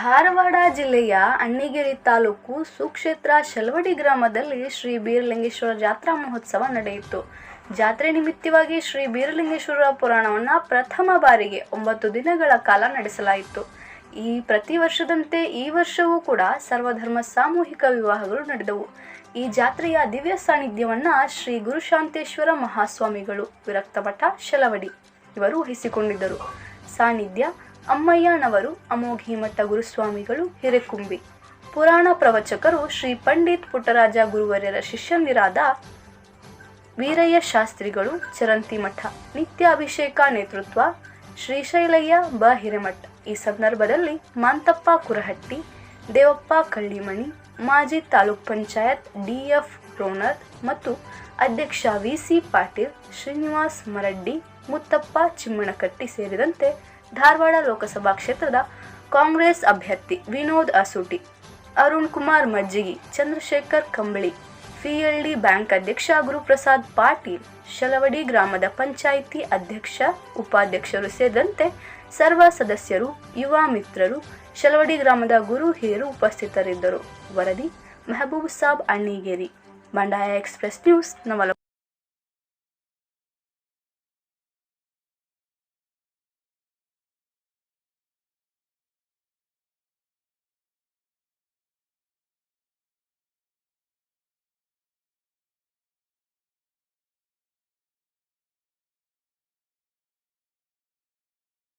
ಧಾರವಾಡ ಜಿಲ್ಲೆಯ ಅಣ್ಣಿಗೇರಿ ತಾಲೂಕು ಸುಕ್ಷೇತ್ರ ಶಲವಡಿ ಗ್ರಾಮದಲ್ಲಿ ಶ್ರೀ ಬೀರಲಿಂಗೇಶ್ವರ ಜಾತ್ರಾ ಮಹೋತ್ಸವ ನಡೆಯಿತು. ಜಾತ್ರೆ ನಿಮಿತ್ತವಾಗಿ ಶ್ರೀ ಬೀರಲಿಂಗೇಶ್ವರ ಪುರಾಣವನ್ನು ಪ್ರಥಮ ಬಾರಿಗೆ ಒಂಬತ್ತು ದಿನಗಳ ಕಾಲ ನಡೆಸಲಾಯಿತು. ಈ ಪ್ರತಿ ವರ್ಷದಂತೆ ಈ ವರ್ಷವೂ ಕೂಡ ಸರ್ವಧರ್ಮ ಸಾಮೂಹಿಕ ವಿವಾಹಗಳು ನಡೆದವು. ಈ ಜಾತ್ರೆಯ ದಿವ್ಯ ಸಾನ್ನಿಧ್ಯವನ್ನು ಶ್ರೀ ಗುರುಶಾಂತೇಶ್ವರ ಮಹಾಸ್ವಾಮಿಗಳು, ವಿರಕ್ತಮಠ, ಶಲವಡಿ ಇವರು ವಹಿಸಿಕೊಂಡಿದ್ದರು. ಸಾನ್ನಿಧ್ಯ ಅಮ್ಮಯ್ಯನವರು ಅಮೋಘಿ ಮಠ ಗುರುಸ್ವಾಮಿಗಳು ಹಿರೇಕುಂಬಿ. ಪುರಾಣ ಪ್ರವಚಕರು ಶ್ರೀ ಪಂಡಿತ್ ಪುಟ್ಟರಾಜ ಗುರುವರ್ಯರ ಶಿಷ್ಯನಿರಾದ ವೀರಯ್ಯ ಶಾಸ್ತ್ರಿಗಳು ಚರಂತಿ ಮಠ ನಿತ್ಯ ಅಭಿಷೇಕ ನೇತೃತ್ವ ಶ್ರೀಶೈಲಯ್ಯ ಬ ಹಿರೇಮಠ. ಈ ಸಂದರ್ಭದಲ್ಲಿ ಮಾಂತಪ್ಪ ಕುರಹಟ್ಟಿ, ದೇವಪ್ಪ ಕಳ್ಳಿಮಣಿ, ಮಾಜಿ ತಾಲೂಕ್ ಪಂಚಾಯತ್ ಡಿಎಫ್ ರೋನರ್ ಮತ್ತು ಅಧ್ಯಕ್ಷ ವಿಸಿ ಪಾಟೀಲ್, ಶ್ರೀನಿವಾಸ್ ಮರಡ್ಡಿ, ಮುತ್ತಪ್ಪ ಚಿಮ್ಮಣಕಟ್ಟಿ ಸೇರಿದಂತೆ ಧಾರವಾಡ ಲೋಕಸಭಾ ಕ್ಷೇತ್ರದ ಕಾಂಗ್ರೆಸ್ ಅಭ್ಯರ್ಥಿ ವಿನೋದ್ ಅಸೂಟಿ, ಅರುಣ್ ಕುಮಾರ್ ಮಜ್ಜಿಗಿ, ಚಂದ್ರಶೇಖರ್ ಕಂಬಳಿ, ಪಿಎಲ್ಡಿ ಬ್ಯಾಂಕ್ ಅಧ್ಯಕ್ಷ ಗುರುಪ್ರಸಾದ್ ಪಾಟೀಲ್, ಶಲವಡಿ ಗ್ರಾಮದ ಪಂಚಾಯಿತಿ ಅಧ್ಯಕ್ಷ, ಉಪಾಧ್ಯಕ್ಷರು ಸೇರಿದಂತೆ ಸರ್ವ ಸದಸ್ಯರು, ಯುವ ಮಿತ್ರರು, ಶಲವಡಿ ಗ್ರಾಮದ ಗುರು ಹಿರಿಯರು ಉಪಸ್ಥಿತರಿದ್ದರು. ವರದಿ, ಮೆಹಬೂಬ್ ಸಾಬ್, ಅಣ್ಣಿಗೇರಿ, ಬಂಡಾಯ ಎಕ್ಸ್ಪ್ರೆಸ್ ನ್ಯೂಸ್ ನವಲ